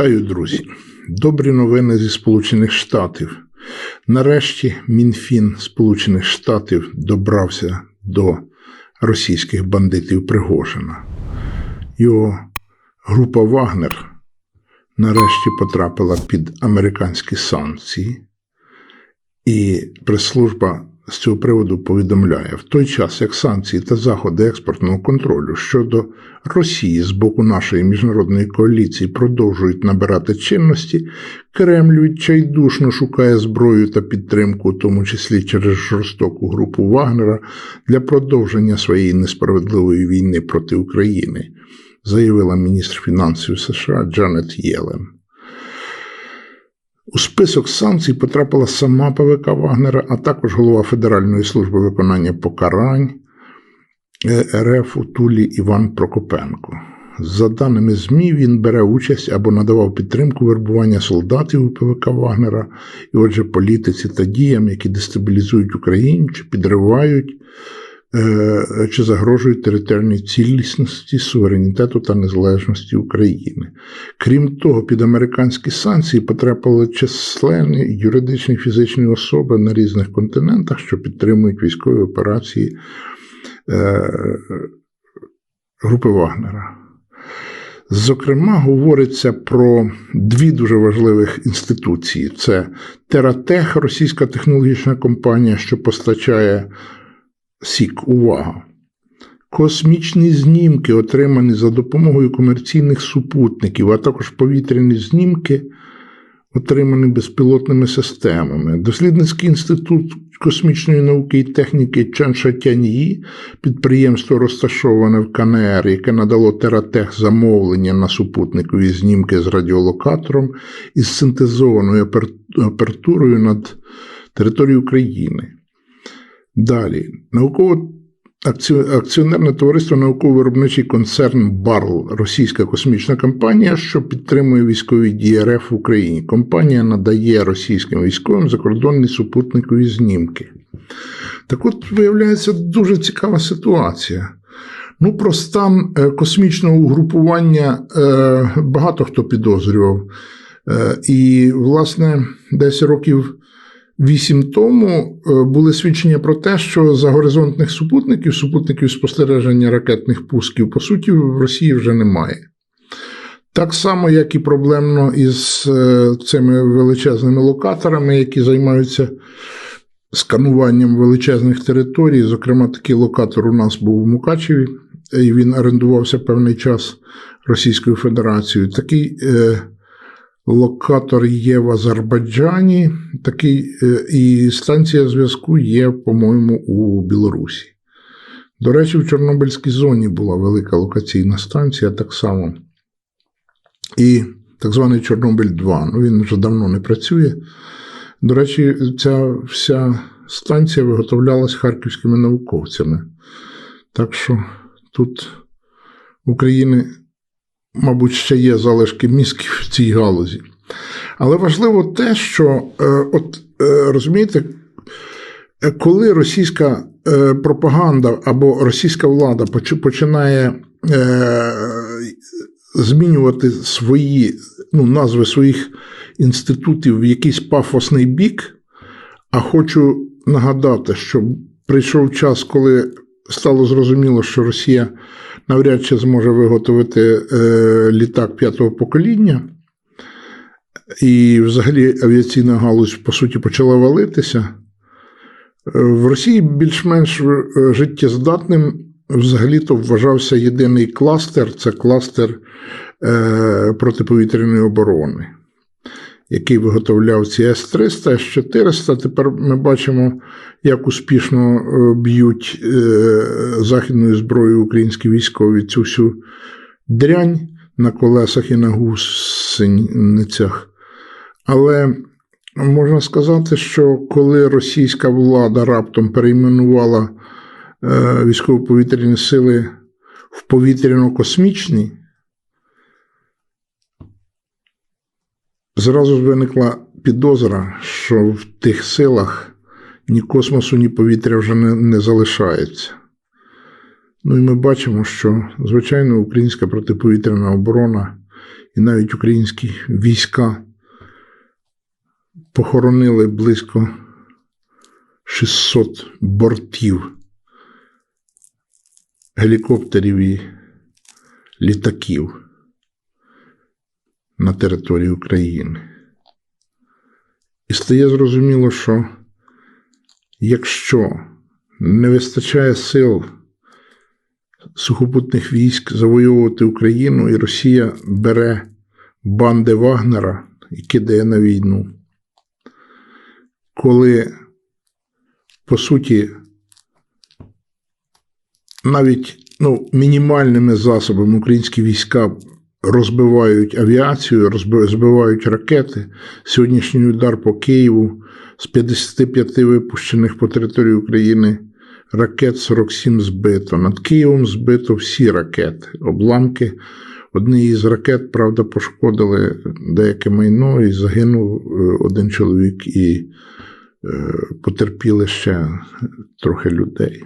Вітаю, друзі! Добрі новини зі Сполучених Штатів. Нарешті Мінфін Сполучених Штатів добрався до російських бандитів Пригожина. Його група Вагнер нарешті потрапила під американські санкції, і прес-служба з цього приводу повідомляє: в той час, як санкції та заходи експортного контролю щодо Росії з боку нашої міжнародної коаліції продовжують набирати чинності, Кремль відчайдушно шукає зброю та підтримку, у тому числі через жорстоку групу Вагнера, для продовження своєї несправедливої війни проти України, заявила міністр фінансів США Джанет Єлен. У список санкцій потрапила сама ПВК Вагнера, а також голова Федеральної служби виконання покарань е, РФ у Тулі Іван Прокопенко. За даними ЗМІ, він бере участь або надавав підтримку вербування солдатів у ПВК Вагнера, і отже, політиці та діям, які дестабілізують Україну чи підривають чи загрожують територіальній цілісності, суверенітету та незалежності України. Крім того, під американські санкції потрапили численні юридичні і фізичні особи на різних континентах, що підтримують військові операції е, групи Вагнера. Зокрема, говориться про дві дуже важливих інституції: це Тератех, російська технологічна компанія, що постачає Сік, увага. Космічні знімки, отримані за допомогою комерційних супутників, а також повітряні знімки, отримані безпілотними системами. Дослідницький інститут космічної науки і техніки Чаншатяньї, підприємство розташоване в КНР, яке надало Тератех замовлення на супутникові знімки з радіолокатором із синтезованою апертурою над територією України. Далі, науково акціонерне товариство науково-виробничий концерн Барл, російська космічна компанія, що підтримує військові дії РФ в Україні. Компанія надає російським військовим закордонні супутникові знімки. Так от виявляється дуже цікава ситуація. Ну, про стан е, космічного угрупування е, багато хто підозрював. Е, і, власне, десь років вісім тому е, були свідчення про те, що за горизонтних супутників, супутників спостереження ракетних пусків, по суті, в Росії вже немає. Так само, як і проблемно із е, цими величезними локаторами, які займаються скануванням величезних територій. Зокрема, такий локатор у нас був у Мукачеві, і він орендувався певний час Російською Федерацією. Такий е, локатор є в Азербайджані, такий, е, і станція зв'язку є, по-моєму, у Білорусі. До речі, в Чорнобильській зоні була велика локаційна станція так само. І так званий Чорнобиль 2. Ну, він вже давно не працює. До речі, ця вся станція виготовлялась харківськими науковцями. Так що тут в Україні мабуть, ще є залишки мізків в цій галузі. Але важливо те, що, е, от е, розумієте, е, коли російська пропаганда або російська влада починає змінювати свої ну, назви своїх інститутів в якийсь пафосний бік, а хочу нагадати, що прийшов час, коли стало зрозуміло, що Росія навряд чи зможе виготовити е, літак п'ятого покоління. І взагалі авіаційна галузь, по суті, почала валитися. Е, в Росії більш-менш е, життєздатним взагалі-то вважався єдиний кластер це кластер протиповітряної оборони який виготовляв ці С-300, С-400. Тепер ми бачимо, як успішно е, б'ють е, західною зброєю українські військові цю всю дрянь на колесах і на гусеницях. Але можна сказати, що коли російська влада раптом перейменувала е, військово-повітряні сили в повітряно-космічні, Зразу ж виникла підозра, що в тих силах ні космосу, ні повітря вже не, не залишається. Ну і ми бачимо, що, звичайно, українська протиповітряна оборона і навіть українські війська похоронили близько 600 бортів гелікоптерів і літаків на території України. І стає зрозуміло, що якщо не вистачає сил сухопутних військ завоювати Україну, і Росія бере банди Вагнера і кидає на війну, коли, по суті, навіть ну, мінімальними засобами українські війська розбивають авіацію, розби- збивають ракети. Сьогоднішній удар по Києву з 55 випущених по території України ракет 47 збито. Над Києвом збито всі ракети, обламки. Одні із ракет, правда, пошкодили деяке майно і загинув е, один чоловік, і е, потерпіли ще трохи людей.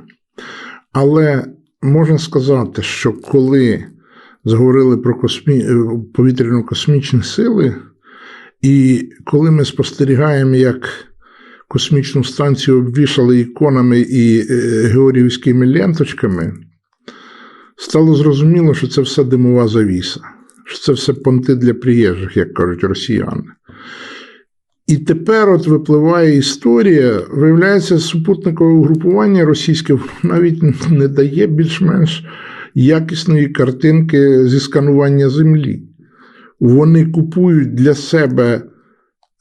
Але можна сказати, що коли заговорили про космі... е, повітряно-космічні сили, і коли ми спостерігаємо, як космічну станцію обвішали іконами і е, георгіївськими ленточками, стало зрозуміло, що це все димова завіса, що це все понти для приїжджих, як кажуть росіяни. І тепер от випливає історія, виявляється, супутникове угрупування російське навіть не дає більш-менш якісної картинки зі сканування землі. Вони купують для себе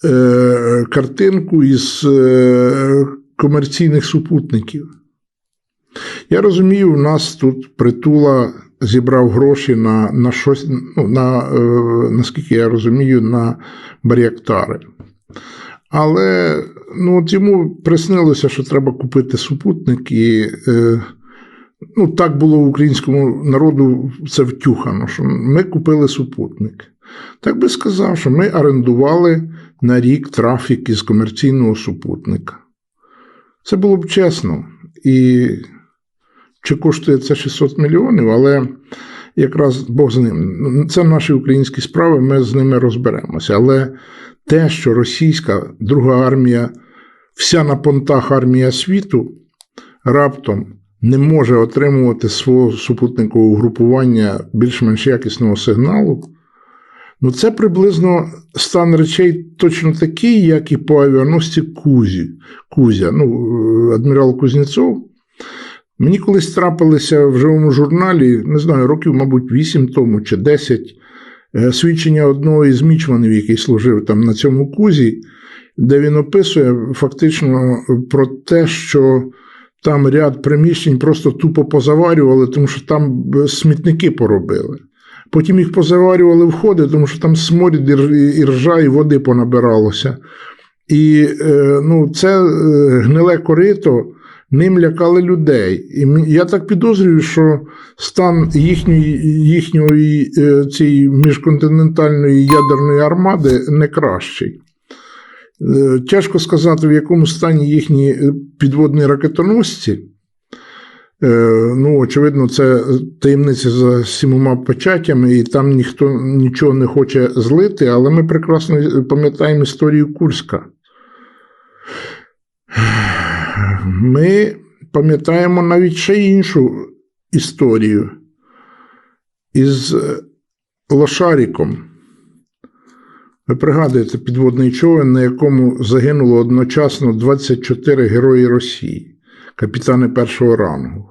е, картинку із е, комерційних супутників. Я розумію, в нас тут притула зібрав гроші на, на щось, ну, на, е, наскільки я розумію, на баріактари. Але ну, от йому приснилося, що треба купити супутник, і е, ну, так було українському народу це втюхано, що ми купили супутник. Так би сказав, що ми орендували на рік трафік із комерційного супутника. Це було б чесно. І чи коштує це 600 мільйонів, але якраз Бог з ним. Це наші українські справи, ми з ними розберемося. Але те, що російська друга армія, вся на понтах армія світу, раптом не може отримувати свого супутникового групування більш-менш якісного сигналу, ну це приблизно стан речей точно такий, як і по авіаносці Кузі. Кузя. Ну, адмірал Кузнєцов. Мені колись трапилися в живому журналі, не знаю, років, мабуть, 8 тому чи 10, е, свідчення одного із мічманів, який служив там на цьому кузі, де він описує фактично про те, що там ряд приміщень просто тупо позаварювали, тому що там смітники поробили. Потім їх позаварювали входи, тому що там сморід і ржа, і води понабиралося. І е, ну, це е, гниле корито ним лякали людей. І я так підозрюю, що стан їхньої, їхньої е, цієї міжконтинентальної ядерної армади не кращий. Е, Тяжко сказати, в якому стані їхні е, підводні ракетоносці. Е, Ну, очевидно, це таємниця за сімома печатями, і там ніхто нічого не хоче злити, але ми прекрасно пам'ятаємо історію Курська. Ми пам'ятаємо навіть ще іншу історію із Лошаріком. Ви пригадуєте підводний човен, на якому загинуло одночасно 24 герої Росії, капітани першого рангу.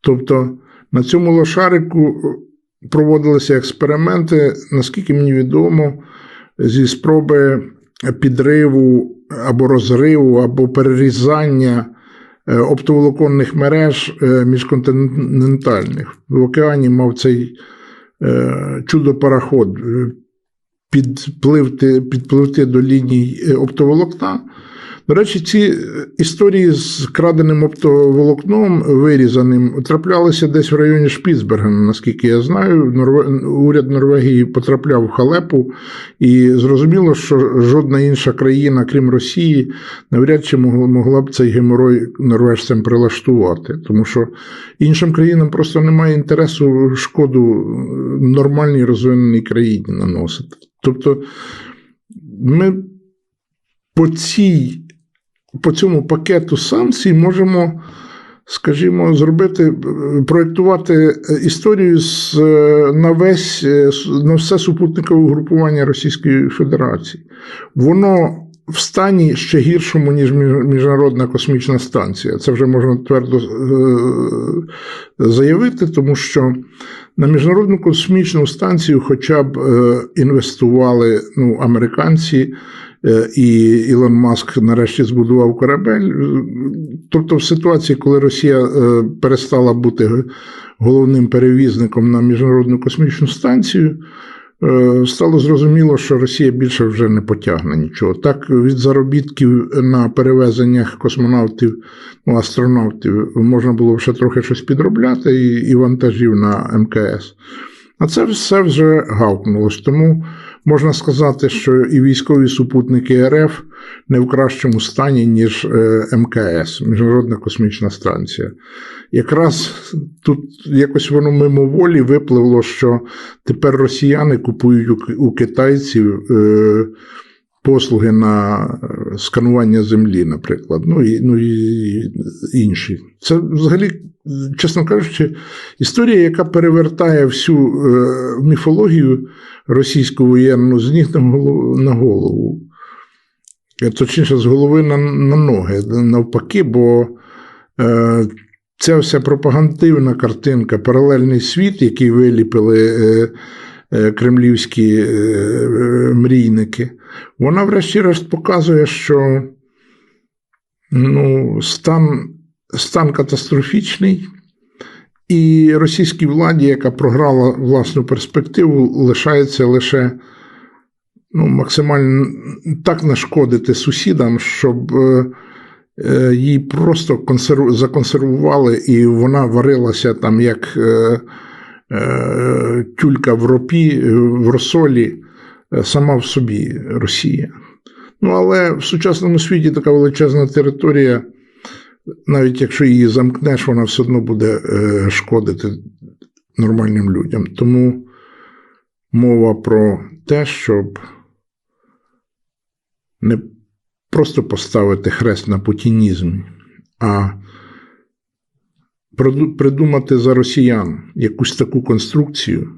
Тобто на цьому лошарику проводилися експерименти, наскільки мені відомо, зі спроби підриву або розриву, або перерізання е, оптоволоконних мереж е, міжконтинентальних. В океані мав цей е, чудо-пароход е, підпливти, підпливти до ліній е, оптоволокна. До речі, ці е, історії з краденим оптоволокном вирізаним траплялися десь в районі Шпіцбергена, наскільки я знаю. Уряд Норвегії потрапляв в халепу, і зрозуміло, що жодна інша країна, крім Росії, навряд чи могла б цей геморой норвежцям прилаштувати, тому що іншим країнам просто немає інтересу шкоду нормальній розвиненій країні наносити. Тобто ми по цій, по цьому пакету санкцій можемо, скажімо, зробити, проєктувати історію з, на весь на все супутникове угрупування Російської Федерації. Воно в стані ще гіршому, ніж Міжнародна космічна станція. Це вже можна твердо е, заявити, тому що на міжнародну космічну станцію хоча б е, інвестували ну, американці. Е, і Ілон Маск нарешті збудував корабель. Тобто, в ситуації, коли Росія перестала бути головним перевізником на міжнародну космічну станцію, стало зрозуміло, що Росія більше вже не потягне нічого. Так, від заробітків на перевезеннях космонавтів, ну, астронавтів можна було ще трохи щось підробляти і, і вантажів на МКС. А це все вже гавкнулося. Тому можна сказати, що і військові супутники РФ не в кращому стані, ніж МКС, Міжнародна космічна станція. Якраз тут якось воно мимоволі випливло, що тепер росіяни купують у китайців послуги на сканування землі, наприклад, ну і, ну і інші. Це взагалі, чесно кажучи, історія, яка перевертає всю міфологію російську воєнну з ніг на голову. Точніше, з голови на, на ноги, навпаки, бо е, ця вся пропагандивна картинка, паралельний світ, який виліпили е, е, кремлівські е, мрійники, вона, врешті-решт, показує, що ну, стан, стан катастрофічний. І російській владі, яка програла власну перспективу, лишається лише ну, максимально так нашкодити сусідам, щоб е, її просто консерв... законсервували, і вона варилася там як е, е, тюлька в ропі, в розсолі, е, сама в собі Росія. Ну, але в сучасному світі така величезна територія навіть якщо її замкнеш, вона все одно буде е, шкодити нормальним людям. Тому мова про те, щоб не просто поставити хрест на путінізм, а придумати за росіян якусь таку конструкцію,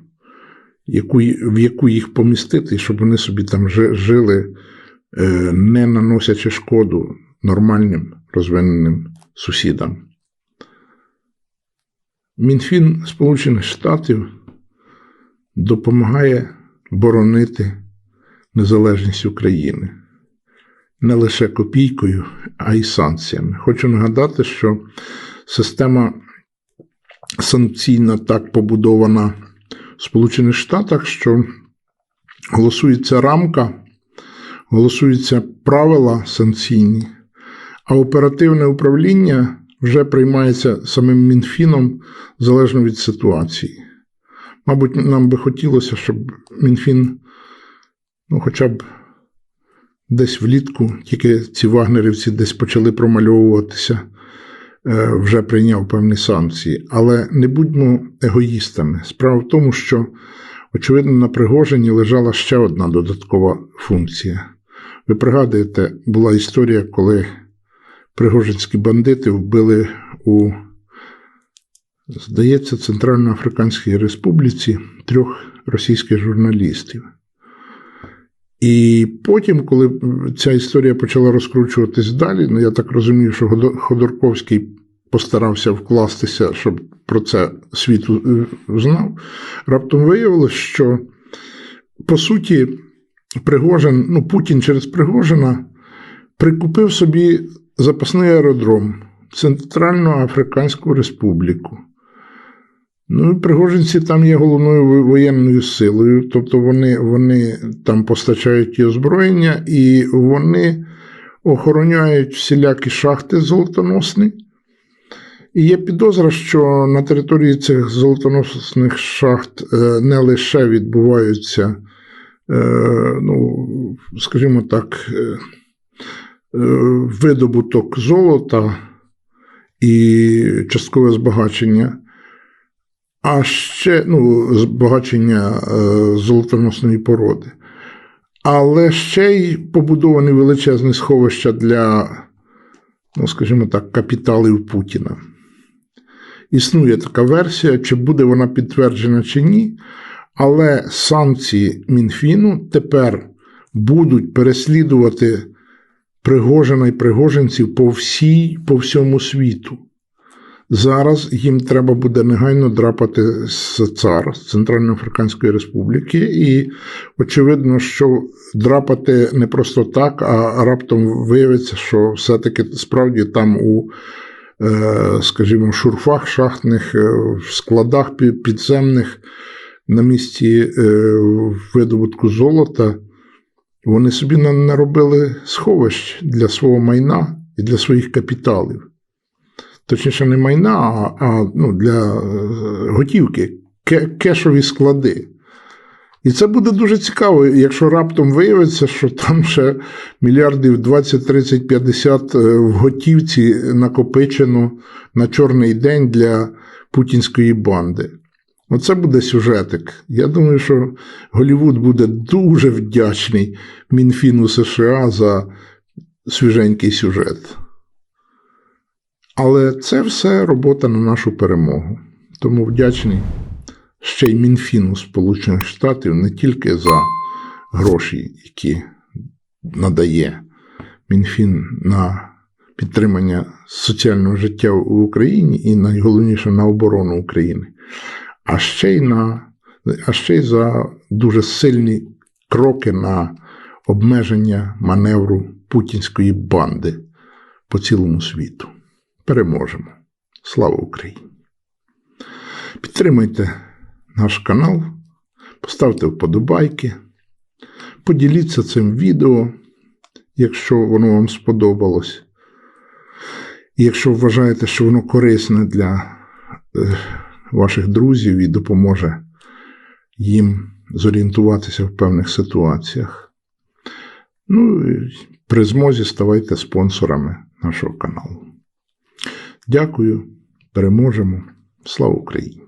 яку, в яку їх помістити, щоб вони собі там жили, е, не наносячи шкоду нормальним розвиненим сусідам. Мінфін Сполучених Штатів допомагає боронити незалежність України не лише копійкою, а й санкціями. Хочу нагадати, що система санкційна так побудована в Сполучених Штатах, що голосується рамка, голосуються правила санкційні. А оперативне управління вже приймається самим Мінфіном залежно від ситуації. Мабуть, нам би хотілося, щоб Мінфін, ну, хоча б десь влітку, тільки ці вагнерівці десь почали промальовуватися, вже прийняв певні санкції. Але не будьмо егоїстами. Справа в тому, що, очевидно, на Пригожині лежала ще одна додаткова функція. Ви пригадуєте, була історія, коли пригожинські бандити вбили у, здається, Центральноафриканській Республіці трьох російських журналістів. І потім, коли ця історія почала розкручуватись далі, ну я так розумію, що Ходорковський постарався вкластися, щоб про це світ знав. Раптом виявилось, що по суті Пригожин, ну Путін через Пригожина прикупив собі запасний аеродром Центральноафриканську Республіку. Ну, Пригожинці там є головною воєнною силою, тобто вони вони там постачають і озброєння, і вони охороняють всілякі шахти золотоносні. І є підозра, що на території цих золотоносних шахт е, не лише відбуваються, е, ну, скажімо так, е, видобуток золота і часткове збагачення, а ще ну, збагачення е, золотоносної породи. Але ще й побудовані величезні сховища для, ну, скажімо так, капіталів Путіна. Існує така версія, чи буде вона підтверджена чи ні, але санкції Мінфіну тепер будуть переслідувати Пригожина і пригожинців по всій, по всьому світу. Зараз їм треба буде негайно драпати з цар з Центральноафриканської Республіки, і очевидно, що драпати не просто так, а раптом виявиться, що все-таки справді там у, е, скажімо, шурфах шахтних, е, складах підземних на місці е, видобутку золота. Вони собі на- наробили сховищ для свого майна і для своїх капіталів. Точніше, не майна, а, а ну, для е, готівки, кешові склади. І це буде дуже цікаво, якщо раптом виявиться, що там ще мільярдів 20, 30, 50 е, в готівці накопичено на чорний день для путінської банди. Оце буде сюжетик. Я думаю, що Голівуд буде дуже вдячний Мінфіну США за свіженький сюжет. Але це все робота на нашу перемогу. Тому вдячний ще й Мінфіну Сполучених Штатів не тільки за гроші, які надає Мінфін на підтримання соціального життя в Україні і найголовніше на оборону України, а ще й на а ще й за дуже сильні кроки на обмеження маневру путінської банди по цілому світу. Переможемо. Слава Україні! Підтримайте наш канал, поставте вподобайки, поділіться цим відео, якщо воно вам сподобалось. І якщо вважаєте, що воно корисне для е, ваших друзів і допоможе їм зорієнтуватися в певних ситуаціях. Ну, при змозі ставайте спонсорами нашого каналу. Дякую, переможемо. Слава Україні!